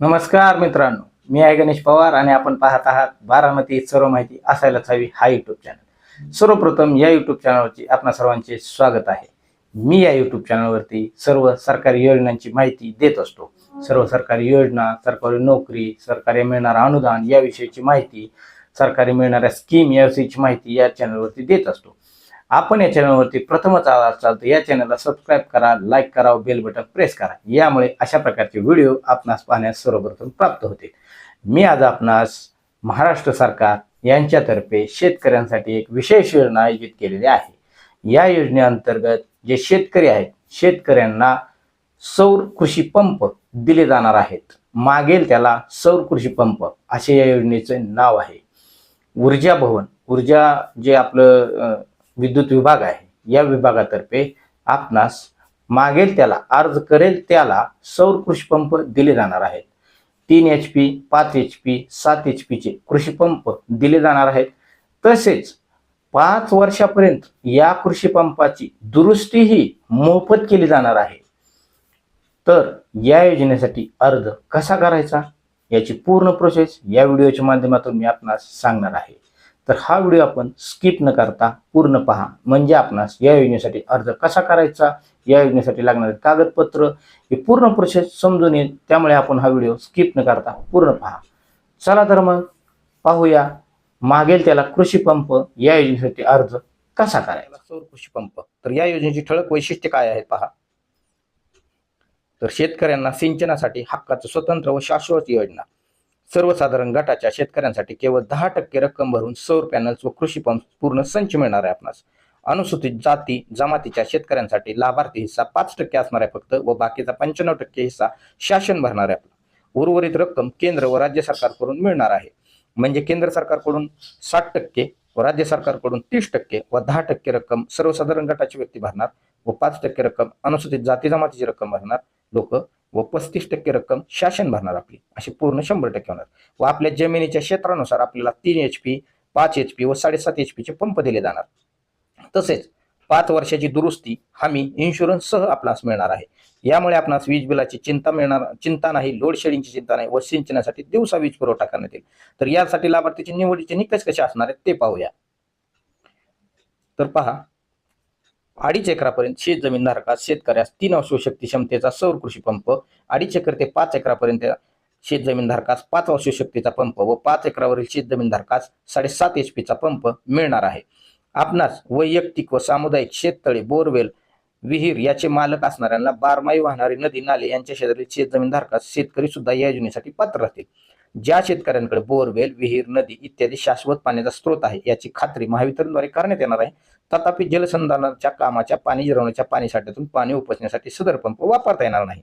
नमस्कार मित्रांनो मी आहे गणेश पवार आणि आपण पाहत आहात बारामती सर्व माहिती असायलाच हवी हा यूट्यूब चॅनल सर्वप्रथम या यूट्यूब चॅनलवरची आपणा सर्वांचे स्वागत आहे. मी या यूट्यूब चॅनलवरती सर्व सरकारी योजनांची माहिती देत असतो. सर्व सरकारी योजना सरकारी नोकरी सरकारी मिळणारं अनुदान याविषयीची माहिती सरकारी मिळणाऱ्या स्कीम याविषयीची माहिती या चॅनलवरती देत असतो. आपण या चॅनलवरती प्रथमच आवाज चालतो या चॅनलला सबस्क्राईब करा लाईक करा बेल बटन प्रेस करा. यामुळे अशा प्रकारचे व्हिडिओ आपणास पाहण्यास सर्वप्रथम प्राप्त होते मी आज आपणास महाराष्ट्र सरकार यांच्यातर्फे शेतकऱ्यांसाठी एक विशेष योजना आयोजित केलेली आहे. या योजनेअंतर्गत जे शेतकरी आहेत शेतकऱ्यांना सौर कृषी पंप दिले जाणार आहेत. मागेल त्याला सौर कृषी पंप असे या योजनेचे नाव आहे. ऊर्जा भवन ऊर्जा जे आपलं विद्युत विभाग आहे. या विभागातर्फे आपणास मागेल त्याला अर्ज करेल त्याला सौर कृषी पंप दिले जाणार आहेत. तीन एच पी पाच एच पी सात एच पीचे कृषी पंप दिले जाणार आहेत. तसेच पाच वर्षापर्यंत या कृषी पंपाची दुरुस्तीही मोफत केली जाणार आहे. तर या योजनेसाठी अर्ज कसा करायचा? याची पूर्ण प्रोसेस या व्हिडिओच्या माध्यमातून मी आपणास सांगणार आहे. तर हा व्हिडिओ आपण स्किप न करता पूर्ण पहा. म्हणजे आपणास या योजनेसाठी अर्ज कसा करायचा या योजनेसाठी लागणारे कागदपत्र हे पूर्ण प्रोसेस समजून येईल. त्यामुळे आपण हा व्हिडिओ स्किप न करता पूर्ण पहा. चला तर मग पाहूया मागेल त्याला कृषी पंप या योजनेसाठी अर्ज कसा करायचा? सौर कृषी पंप. तर या योजनेची ठळक वैशिष्ट्य काय आहेत पहा. तर शेतकऱ्यांना सिंचनासाठी हक्काचं स्वतंत्र व शाश्वत योजना. सर्वसाधारण गटाच्या शेतकऱ्यांसाठी केवळ दहा टक्के रक्कम भरून सौर पॅनल्स व कृषी पंप पूर्ण संच मिळणार आहे आपणास. अनुसूचित जाती जमातीच्या शेतकऱ्यांसाठी लाभार्थी हिस्सा पाच टक्के असणार आहे फक्त व बाकीचा पंच्याण्णव टक्के हिस्सा शासन भरणार आहे आपला. उर्वरित रक्कम केंद्र व राज्य सरकारकडून मिळणार आहे. म्हणजे केंद्र सरकारकडून साठ टक्के व राज्य सरकारकडून तीस टक्के व दहा टक्के रक्कम सर्वसाधारण गटाची व्यक्ती भरणार व पाच टक्के रक्कम अनुसूचित जाती जमातीची रक्कम भरणार. लोक व पस्तीस टक्के रक्कम शासन भरणार आपली अशी पूर्ण शंभर टक्के होणार. व आपल्या जमिनीच्या क्षेत्रानुसार आपल्याला तीन एच पी पाच एच पी व साडेसात एच पीचे पंप दिले जाणार. तसेच पाच वर्षाची दुरुस्ती हमी इन्शुरन्स सह आपणास मिळणार आहे. यामुळे आपणास वीज बिलाची चिंता मिळणार चिंता नाही लोड शेडिंगची चिंता नाही व सिंचनासाठी दिवसा वीज पुरवठा करण्यात येईल. तर यासाठी लाभार्थीची निवडीचे निकष कसे असणार आहेत ते पाहूया. तर पहा अडीच एकरापर्यंत शेत जमीनधारकास शेतकऱ्यास तीन अश्वशक्ती क्षमतेचा सौर कृषी पंप अडीच एकर ते पाच एकरापर्यंत शेत जमीनधारकास पाच अश्वशक्तीचा पंप व पाच एकरावरील शेत जमीनधारकास साडेसात एच पीचा पंप मिळणार आहे. आपणास वैयक्तिक व सामुदायिक शेततळे बोरवेल विहीर याचे मालक असणाऱ्यांना बारमाही वाहणारी नदी नाले यांच्या शेजारील शेत जमीन शेतकरी सुद्धा या योजनेसाठी पात्र राहतील. ज्या शेतकऱ्यांकडे बोरवेल विहीर नदी इत्यादी शाश्वत पाण्याचा स्रोत आहे याची खात्री महावितरणद्वारे करण्यात येणार आहे. तथापि जलसंधानाच्या कामाच्या पाणी जिरवण्याच्या पाणीसाठ्यातून पाणी उपसण्यासाठी सदर पंप वापरता येणार नाही.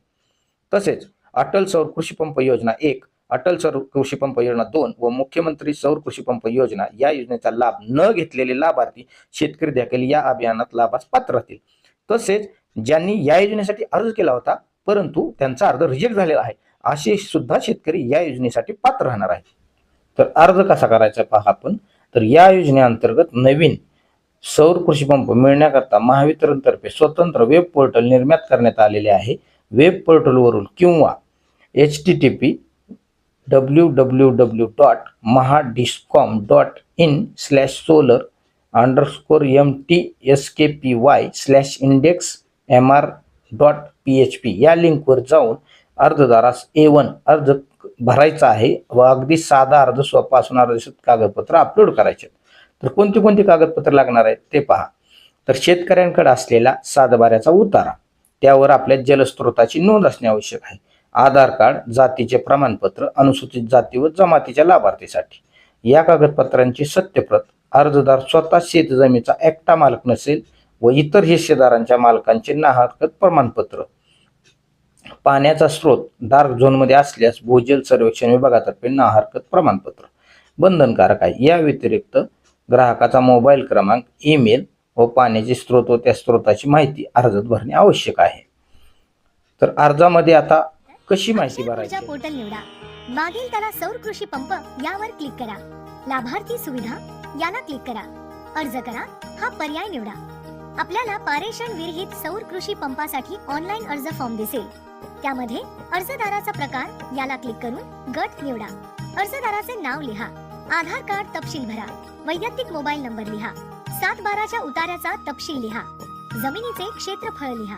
तसेच अटल सौर कृषी पंप योजना एक अटल सौर कृषी पंप योजना दोन व मुख्यमंत्री सौर कृषी पंप योजना या योजनेचा लाभ न घेतलेले लाभार्थी शेतकरी देखील या अभियानात लाभास पात्र राहतील. तसेच ज्यांनी या योजनेसाठी अर्ज केला होता परंतु त्यांचा अर्ज रिजेक्ट झालेला आहे असे सुद्धा शेतकरी या योजनेसाठी पात्र राहणार आहे तर अर्ज कसा करायचा पहा आपण. तर या योजनेअंतर्गत नवीन सौर कृषीपंप मिळण्याकरता महावितरणतर्फे स्वतंत्र वेब पोर्टल निर्मात करण्यात आलेले आहे. वेब पोर्टलवरून किंवा H T T P W W W dot Maha discom dot in slash solar underscore M T S K P Y slash index M R dot P H P या लिंकवर जाऊन अर्जदारास ए one अर्ज भरायचा आहे व अगदी साधा अर्ज स्वपासून अर्ज कागदपत्र अपलोड करायचे. तर कोणती कोणती कागदपत्र लागणार आहेत ते पहा. तर शेतकऱ्यांकडे असलेला सातबाऱ्याचा उतारा त्यावर आपल्या जलस्रोताची नोंद असणे आवश्यक आहे. आधार कार्ड जातीचे प्रमाणपत्र अनुसूचित जाती व जमातीच्या लाभार्थीसाठी. या कागदपत्रांची सत्यप्रत अर्जदार स्वतः शेतजमीचा एकटा मालक नसेल व इतर हिस्सेदारांच्या मालकांचे नाहरकत प्रमाणपत्र. पाण्याचा स्रोत डार्क झोनमध्ये असल्यास भूजल सर्वेक्षण विभागातर्फे नाहरकत प्रमाणपत्र. बंधनकारक आहे. या व्यतिरिक्त ग्राहकाचा मोबाईल क्रमांक ईमेल व पाण्याचे स्रोत व त्या स्रोताची माहिती अर्जात भरणे आवश्यक आहे. तर अर्जामध्ये आता कशी माहिती भरायची? पोर्टल निवडा. मागील त्याला सौर कृषी पंप यावर क्लिक करा. लाभार्थी सुविधा याला क्लिक करा. अर्ज करा हा पर्याय निवडा. आपल्याला पारेषण विरहित सौर कृषी पंपासाठी ऑनलाईन अर्ज फॉर्म दिसेल. त्यामध्ये अर्जदाराचा प्रकार याला क्लिक करून गट निवडा. अर्जदाराचे नाव लिहा. आधार कार्ड तपशील भरा. वैयक्तिक मोबाईल नंबर लिहा. सात बाराच्या उतार्याचा तपशील लिहा. जमिनीचे क्षेत्रफळ लिहा.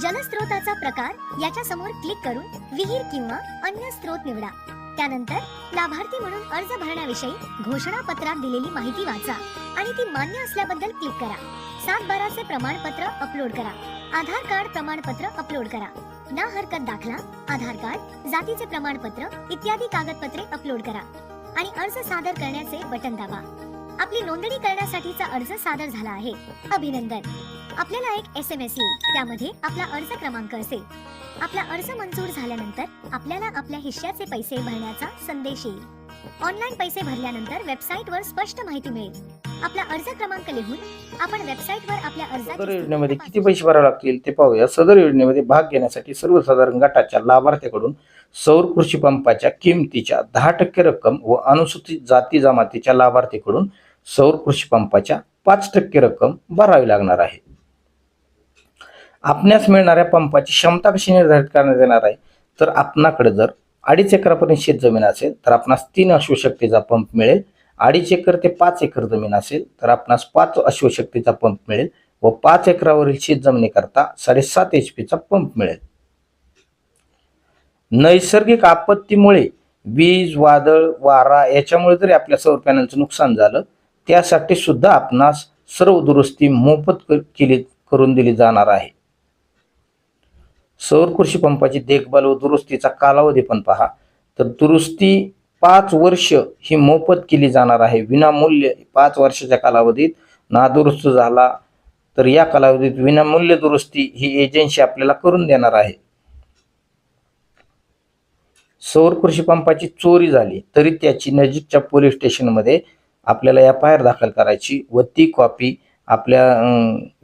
जलस्रोताचा प्रकार याच्या समोर क्लिक करून विहीर किंवा अन्य स्रोत निवडा. त्यानंतर लाभार्थी म्हणून अर्ज भरण्याविषयी घोषणापत्रात दिलेली माहिती वाचा आणि ती मान्य असल्याबद्दल क्लिक करा. सात बाराचे प्रमाणपत्र अपलोड करा. आधार कार्ड प्रमाणपत्र अपलोड करा. ना हरकत दाखला आधार कार्ड जातीचे प्रमाणपत्र इत्यादी कागदपत्रे अपलोड करा. आणि अर्ज सादर करण्याचे बटन दाबा. आपली नोंदणी करण्यासाठीचा अर्ज सादर झाला आहे. अभिनंदन. आपल्याला एक एस एम एस येईल. त्यामध्ये आपला अर्ज क्रमांक असेल. आपला अर्ज मंजूर झाल्यानंतर आपल्याला आपल्या हिश्श्याचे पैसे भरण्याचा संदेश येईल. ऑनलाईन पैसे भरल्यानंतर वेबसाईटवर स्पष्ट माहिती मिळेल. आपला अर्ज क्रमांक लिहून आपण वेबसाईटवर आपल्या सदर अर्जाची योजनेमध्ये किती पैसे भरावे लागतील ते पाहूया. सदर योजनेमध्ये भाग घेण्यासाठी सर्वसाधारण गटाच्या लाभार्थ्याकडून सौर कृषी पंपाच्या किमतीच्या दहा टक्के रक्कम व अनुसूचित जाती जमातीच्या लाभार्थीकडून सौर कृषी पंपाच्या पाच टक्के रक्कम भरावी लागणार आहे. आपणास मिळणाऱ्या पंपाची क्षमता कशी निर्धारित करण्यात येणार आहे? तर आपणाकडे जर अडीच एकरापर्यंत शेत जमीन असेल तर आपणास तीन अश्वशक्तीचा पंप मिळेल. अडीच एकर ते पाच एकर जमीन असेल तर आपणास पाच अश्वशक्तीचा पंप मिळेल व पाच एकरावरील शेत जमिनीकरता साडेसात एच पीचा पंप मिळेल. नैसर्गिक आपत्तीमुळे वीज वादळ वारा याच्यामुळे जरी आपल्या सौर पॅनलचं नुकसान झालं त्यासाठी सुद्धा आपणास सर्व दुरुस्ती मोफत क- केली करून दिली जाणार आहे. सौर कृषी पंपाची देखभाल व दुरुस्तीचा कालावधी पण पहा. तर दुरुस्ती पाच वर्ष ही मोफत केली जाणार आहे. विनामूल्य पाच वर्षाच्या कालावधीत नादुरुस्त झाला तर या कालावधीत विनामूल्य दुरुस्ती ही एजन्सी आपल्याला करून देणार आहे. सौर कृषी पंपाची चोरी झाली तरी त्याची नजीकच्या पोलीस स्टेशनमध्ये आपल्याला एफ आय आर दाखल करायची व ती कॉपी आपल्या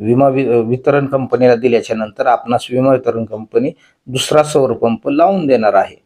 विमा वि वितरण कंपनीला दिल्याच्या नंतर आपणास विमा वितरण कंपनी दुसरा सौर पंप लावून देणार आहे.